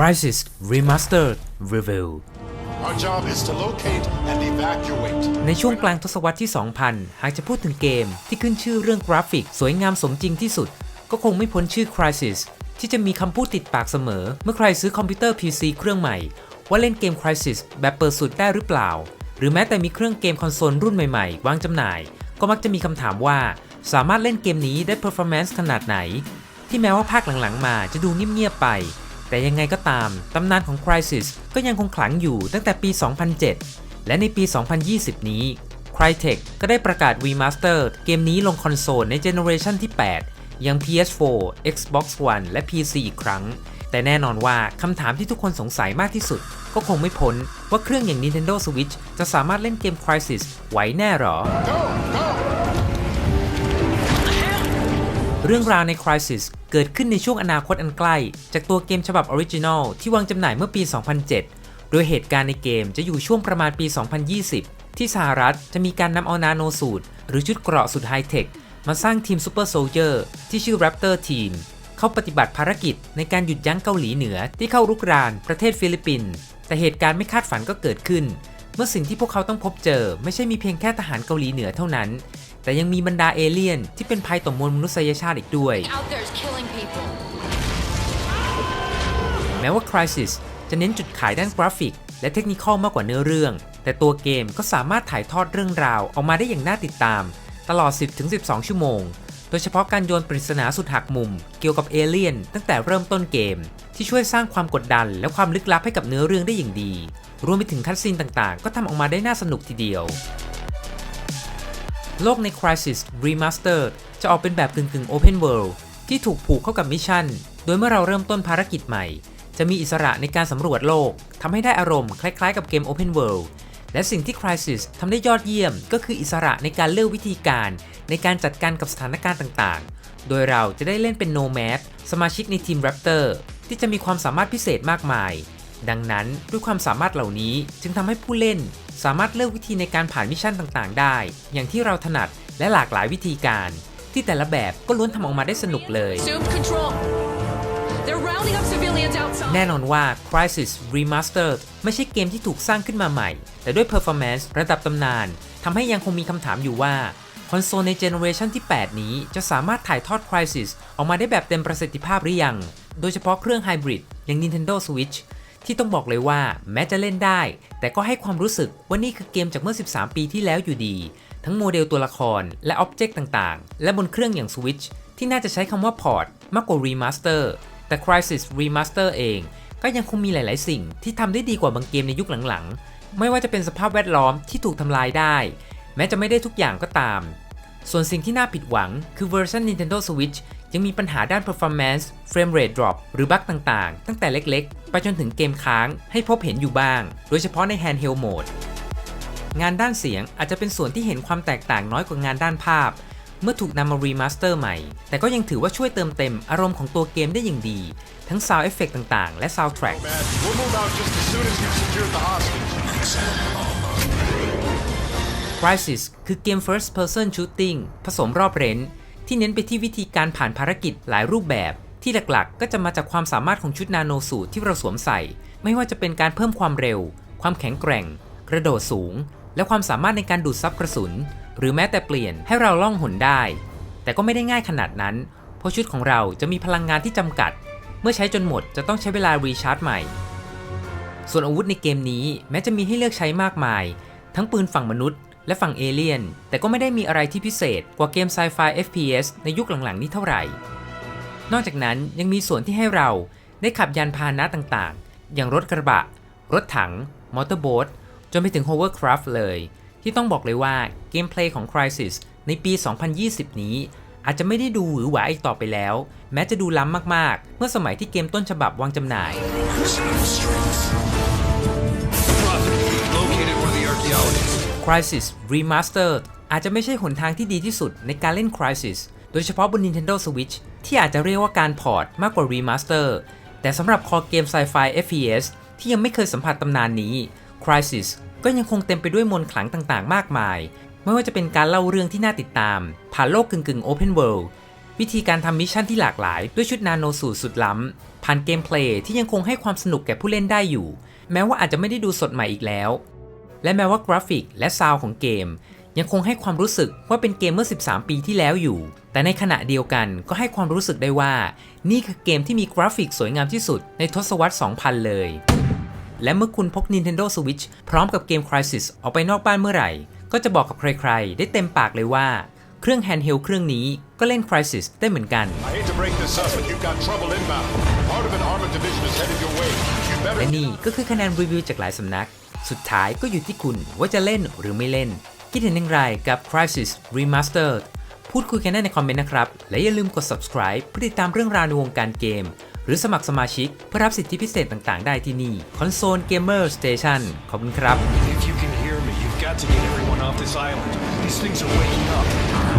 Crisis Remastered Review Our job is to locate and evacuate. ในช่วงกลางทศวรรษที่ 2000 หากจะพูดถึงเกมที่ขึ้นชื่อเรื่องกราฟิกสวยงามสมจริงที่สุด ก็คงไม่พ้นชื่อ Crisis ที่จะมีคำพูดติดปากเสมอ เมื่อใครซื้อคอมพิวเตอร์ PC เครื่องใหม่ ว่าเล่นเกม Crisis แบบเปิดสุดได้หรือเปล่า หรือแม้แต่มีเครื่องเกมคอนโซลรุ่นใหม่ๆ วางจำหน่าย ก็มักจะมีคำถามว่า สามารถเล่นเกมนี้ได้ performance ขนาดไหน ที่แม้ว่าภาคหลังๆ มาจะดูเงียบๆไป แต่ยังไงก็ตาม ตำนานของ Crysis ก็ยังคงขลังอยู่ตั้งแต่ปี 2007 และในปี 2020 นี้ Crytek ก็ได้ประกาศ Remaster เกมนี้ลงคอนโซลในเจเนอเรชันที่ 8 ยัง PS4 Xbox One และ PC อีกครั้ง แต่แน่นอนว่าคำถามที่ทุกคนสงสัยมากที่สุด ก็คงไม่พ้นว่าเครื่องอย่าง Nintendo Switch จะสามารถเล่นเกม Crysis ไหวแน่หรอ Go, go! เรื่องราวใน Crisis เกิดขึ้นในช่วงอนาคตอันใกล้ จากตัวเกมฉบับออริจินอลที่วางจำหน่ายเมื่อปี 2007 โดยเหตุการณ์ในเกมจะอยู่ช่วงประมาณปี 2020 ที่สหรัฐจะมีการนำเอานาโนสูตร หรือชุดเกราะสุดไฮเทค มาสร้างทีมซูเปอร์โซลเจอร์ที่ชื่อ Raptor Team เข้าปฏิบัติภารกิจในการหยุดยั้งเกาหลีเหนือที่เข้ารุกรานประเทศฟิลิปปินส์แต่เหตุการณ์ไม่คาดฝันก็เกิดขึ้น เมื่อสิ่งที่พวกเขาต้องพบเจอ ไม่ใช่มีเพียงแค่ทหารเกาหลีเหนือเท่านั้น แต่ยังมีบรรดาเอเลี่ยนที่เป็นภัยต่อมวลมนุษยชาติอีกด้วย out there is killing people. แม้ว่า Crisis จะเน้นจุดขายด้านกราฟิก และเทคนิคอลมากกว่าเนื้อเรื่อง แต่ตัวเกมก็สามารถถ่ายทอดเรื่องราวออกมาได้อย่างน่าติดตาม ตลอด 10-12 ชั่วโมง โดยเฉพาะการโยนปริศนาสุดหักมุม เกี่ยวกับเอเลี่ยนตั้งแต่เริ่มต้นเกม ที่ช่วยสร้างความกดดัน และความลึกลับให้กับเนื้อเรื่องได้อย่างดี รวมไปถึงคัดซีนต่างๆ ก็ทำออกมาได้น่าสนุกทีเดียว โลกใน Crisis Remastered จะออกเป็นแบบกึ่งๆ Open World ที่ถูกผูกเข้ากับมิชชั่น โดยเมื่อเราเริ่มต้นภารกิจใหม่ จะมีอิสระในการสำรวจโลกทำให้ได้อารมณ์คล้ายๆกับเกม Open World และสิ่งที่ Crisis ทำได้ยอดเยี่ยม ก็คืออิสระในการเลือกวิธีการ ในการจัดการกับสถานการณ์ต่างๆ โดยเราจะได้เล่นเป็น Nomad สมาชิกในทีม Raptor ที่จะมีความสามารถพิเศษมากมาย ดังนั้นด้วยความสามารถเหล่านี้จึงทำให้ผู้เล่น สามารถเลือกวิธีในการผ่านมิชชั่นต่างๆ ได้ อย่างที่เราถนัดและหลากหลายวิธีการ ที่แต่ละแบบก็ล้วนทำออกมาได้สนุกเลย Assume control. They're rounding up civilians outside. แน่นอนว่า Crisis Remastered ไม่ใช่เกมที่ถูกสร้างขึ้นมาใหม่ แต่ด้วย performance ระดับตำนานทำให้ยังคงมีคำถามอยู่ว่าคอนโซลในเจเนอเรชันที่ 8 นี้จะสามารถถ่ายทอด Crisis ออกมาได้แบบเต็มประสิทธิภาพหรือยัง โดยเฉพาะเครื่องไฮบริดอย่าง Nintendo Switch ที่ต้องบอกเลยว่าแม้จะเล่นได้ แต่ก็ให้ความรู้สึกว่านี่คือเกมจากเมื่อ 13 ปีที่แล้วอยู่ดี ทั้งโมเดลตัวละครและอ็อบเจกต์ต่างๆ และบนเครื่องอย่าง Switch ที่น่าจะใช้คำว่าพอร์ตมากกว่า Remaster แต่ Crisis Remaster เอง ก็ยังคงมีหลาย ๆ สิ่งที่ทำได้ดีกว่าบางเกมในยุคหลังๆ ไม่ว่าจะเป็นสภาพแวดล้อมที่ถูกทำลายได้ แม้จะไม่ได้ทุกอย่างก็ตาม ส่วนสิ่งที่น่าผิดหวังคือเวอร์ชัน Nintendo Switch ยังมีปัญหาด้าน performance frame rate drop หรือบั๊กต่างๆ ตั้งแต่เล็กๆ ไปจนถึงเกมค้างให้พบเห็นอยู่บ้าง โดยเฉพาะใน handheld mode งานด้านเสียงอาจจะเป็นส่วนที่เห็นความแตกต่างน้อยกว่างานด้านภาพ เมื่อถูกนำมารีมาสเตอร์ใหม่ แต่ก็ยังถือว่าช่วยเติมเต็มอารมณ์ของตัวเกมได้อย่างดี ทั้ง Sound Effect ต่างๆ และ Soundtrack Man, we'll move out just as soon as you've secured the hostage. Crisis คือเกม First Person Shooting ผสมรอบเรน ที่เน้นไปที่วิธีการผ่านภารกิจหลายรูปแบบ ที่หลักๆ ก็จะมาจากความสามารถของชุดนาโนสูตรที่เราสวมใส่ ไม่ว่าจะเป็นการเพิ่มความเร็ว ความแข็งแกร่ง กระโดดสูง และความสามารถในการดูดซับกระสุน หรือแม้แต่เปลี่ยนให้เราล่องหนได้ แต่ก็ไม่ได้ง่ายขนาดนั้น เพราะชุดของเราจะมีพลังงานที่จำกัด เมื่อใช้จนหมดจะต้องใช้เวลารีชาร์จใหม่ ส่วนอาวุธในเกมนี้แม้จะมีให้เลือกใช้มากมาย ทั้งปืนฝั่งมนุษย์ และฝั่งเอเลียน แต่ก็ไม่ได้มีอะไรที่พิเศษกว่าเกมไซไฟ FPS ในยุคหลังๆ นี้เท่าไหร่ นอกจากนั้นยังมีส่วนที่ให้เราได้ขับยานพาหนะต่างๆ อย่างรถกระบะ รถถัง มอเตอร์โบ๊ทจนไปถึง hovercraft เลย ที่ต้องบอกเลยว่าเกมเพลย์ของ Crisis ในปี 2020 นี้ อาจจะไม่ได้ดูหวือหวาอีกต่อไปแล้ว แม้จะดูล้ำมากๆ เมื่อสมัยที่เกมต้นฉบับวางจำหน่าย Located one of the archaeologists. Crisis Remastered อาจจะไม่ใช่หนทางที่ดีที่สุดในการเล่น Crisis โดยเฉพาะบน Nintendo Switch ที่อาจจะเรียกว่าการพอร์ตมากกว่า Remaster แต่สำหรับคอเกม Sci-Fi FPS ที่ยังไม่เคยสัมผัสตำนานนี้ Crisis ก็ยังคงเต็มไปด้วยมนต์ขลังต่างๆ มากมาย ไม่ว่าจะเป็นการเล่าเรื่องที่น่าติดตาม ผ่านโลกกึ่งๆ Open World วิธีการทำมิชชั่นที่หลากหลาย ด้วยชุดนาโนสูตรสุดล้ำ ผ่านเกมเพลย์ที่ยังคงให้ความสนุกแก่ผู้เล่นได้อยู่ แม้ว่าอาจจะไม่ได้ดูสดใหม่อีกแล้ว และแม้ว่ากราฟิกและซาวด์ของเกม ยังคงให้ความรู้สึกว่าเป็นเกมเมื่อ 13 ปีที่แล้วอยู่ แต่ในขณะเดียวกันก็ให้ความรู้สึกได้ว่า นี่คือเกมที่มีกราฟิกสวยงามที่สุดในทศวรรษ 2000 เลย และเมื่อคุณพก Nintendo Switch พร้อมกับเกม Crisis ออกไปนอกบ้านเมื่อไหร่ ก็จะบอกกับใครๆ ได้เต็มปากเลยว่าเครื่อง handheld เครื่องนี้ก็เล่น Crisis ได้เหมือนกัน I hate to break this up, but you've got trouble inbound. Part of an armored division is headed your way. You better. และนี่ก็คือคะแนนรีวิวจากหลายสำนัก สุดท้ายก็อยู่ที่คุณว่าจะเล่นหรือไม่เล่น คิดเห็นอย่างไรกับ Crisis Remastered พูดคุยกันได้ในคอมเมนต์นะครับ และอย่าลืมกด subscribe เพื่อติดตามเรื่องราวในวงการเกม หรือสมัครสมาชิกเพื่อรับสิทธิพิเศษต่างๆ ได้ที่นี่ Console Gamer Station ขอบคุณครับ If you can hear me, you've got to get everyone off this island. These things are waking up.